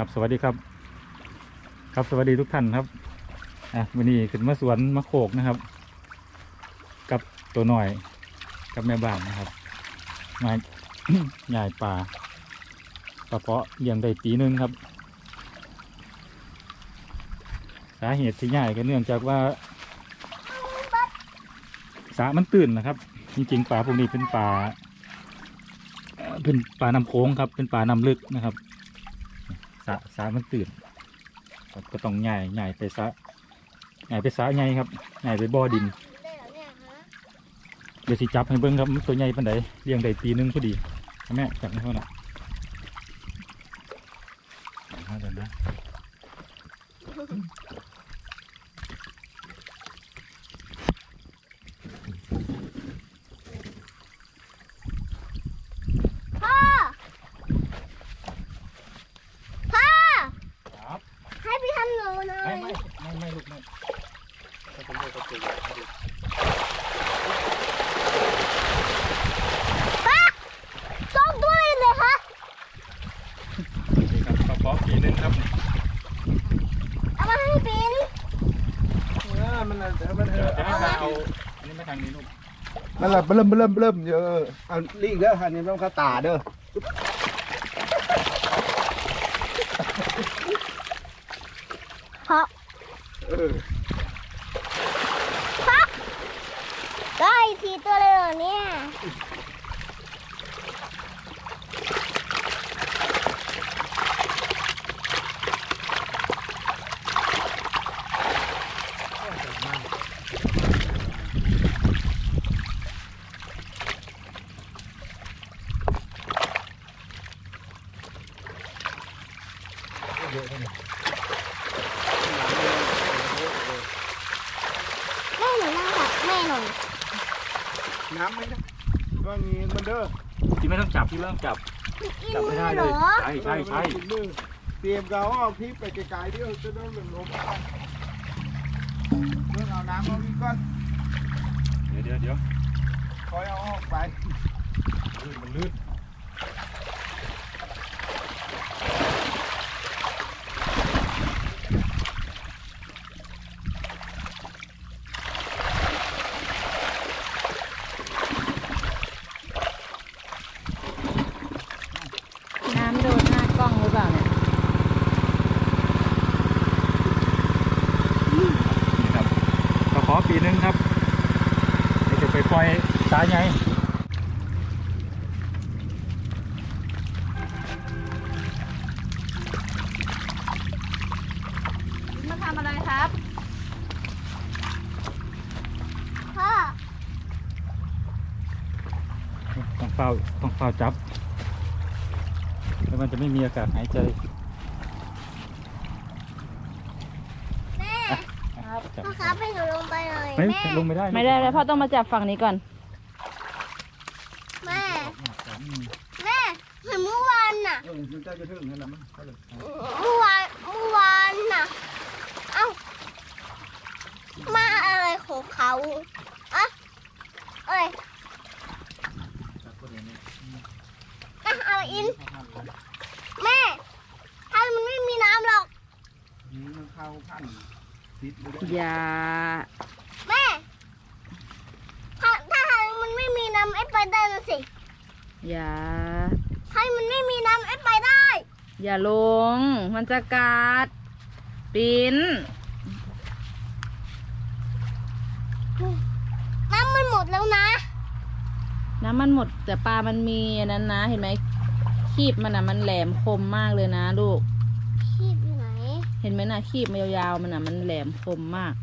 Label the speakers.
Speaker 1: ครับสวัสดีครับ ครับสวัสดีทุกท่านครับอะวันนี้ขึ้นมาสวนมะโขกนะครับ กับตัวหน่อยกับแม่บ้านนะครับมาใหญ่ป่าปลาเปาะเลี้ยงได้ปีหนึงครับ สาเหตุที่ใหญ่ก็เนื่องจากว่าสามันตื่นนะครับ จริงๆป่าพวกนี้เป็นป่าเอ่อเป็นป่าน้ำโค้งครับ เป็นป่าน้ำลึกนะครับ สาสามันตื่นครับก็ต้องใหญ่ใหญ่ไปสาใหญ่ไปสาใหญ่ครับใหญ่ไปบ่อดิน
Speaker 2: ได้เหรอเนี่ยฮะ
Speaker 1: เดี๋ยวสิจับให้เบิ้งครับมันตัวใหญ่ปานใดเลี้ยงได้ปีหนึงพอดีเอาแม่จับให้เขาหน่อยเอาเดี๋ยวนะ
Speaker 2: พ่อ พ่อ
Speaker 1: ครับ
Speaker 2: ให้พี่ทำหนูหน่อ
Speaker 1: ไม่
Speaker 2: ย
Speaker 1: ไม่ไม่ไม่ ลูกไม่ถ้าผมเลยก็ตัวใหญ่ให้ดู
Speaker 2: สองตัวเลยเลยคะ
Speaker 1: นี่ครับกระป๋องปีหนึงครับ
Speaker 2: เอามาให้ปิน
Speaker 3: เออมันน่ะเดี๋ยวมันเถ
Speaker 1: เดี๋ยว
Speaker 3: อะ
Speaker 1: จะให้มาเอาอันนี้มาทางนี้ลูก
Speaker 3: มันละเริ่มเริ่มเริ่มเยอะเอาลีกเด้อหันนี่ต้องเข้าตาเด้อ
Speaker 2: พ่อ
Speaker 3: เออ
Speaker 2: ได้ทีตัวเลยเหรอเนี่ยแม่หนูนั่ งกับแม่หนู
Speaker 3: น้ำไหมนะว่างี้มันเด้อ
Speaker 1: ที่ไม่ต้องจับที่ไม่ต้องจับ
Speaker 2: กิน
Speaker 1: จับไม่ได้
Speaker 2: เห
Speaker 1: เล
Speaker 2: ร
Speaker 1: ย
Speaker 2: อ
Speaker 1: ใช่ใช่ใช่
Speaker 3: เออเตรียมเขาเอาพริกไปไกลๆเด้อจะได้หล่นลงไปเพิ่งเอาน้ำเอาอีกก้อน
Speaker 1: เดี๋ยวเดี๋ยวเดี๋ยว
Speaker 3: คอยเอาออกไป
Speaker 1: ลื่นมันลื่น
Speaker 4: น้ำโดนหน้ากล้องหรือเปล่าเนี่ย
Speaker 1: นี่ครับกระป๋องปีหนึงครับเดี๋ยวจะไปปล่อยสาใหญ่
Speaker 4: มาทำอะไรครับ
Speaker 2: พ่อ
Speaker 1: ต้องเฝ้าต้องเฝ้าจับ แล้วมันจะไม่มีอากาศหายใจ
Speaker 2: แม่
Speaker 4: ครับ
Speaker 1: จับ
Speaker 2: พ่อครับให้หนูลงไปหน่อย
Speaker 1: ไม่
Speaker 2: แม่
Speaker 1: ลงไม่ได้
Speaker 4: ไม่ได้เลยพ่อต้องมาจับฝั่งนี้ก่อน
Speaker 2: แม่ แม่เหมือนเมื่อวานน่ะ
Speaker 3: เออมันจะจะถึงนั่นแหละมั้งเขาเลย
Speaker 2: เมื่อวานเมื่อวานน่ะ เอ้า มาอะไรของเขาอะเอ้ย อะเอาอิน แม่ถ้ามันไม่มีน้ำหรอก
Speaker 3: นี่มันเข้าพันติดไปด้วย
Speaker 4: อย่า
Speaker 2: แม่ถ้าถ้ามันไม่มีน้ำไอ้ไปได้นะสิ
Speaker 4: อย่า
Speaker 2: ถ้ามันไม่มีน้ำไอ้ไปได้
Speaker 4: อย่าลง มันจะกัดปิ้น
Speaker 2: น้ำมันหมดแล้วนะ
Speaker 4: น้ำมันหมดแต่ปลามันมีอันนั้นนะ เห็นไหม คีบมันอะมันแหลมคมมากเลยนะลูก
Speaker 2: คีบอยู่ไหน
Speaker 4: เห็นไหมนะคีบมันยาวๆมันอะมันแหลมคมมาก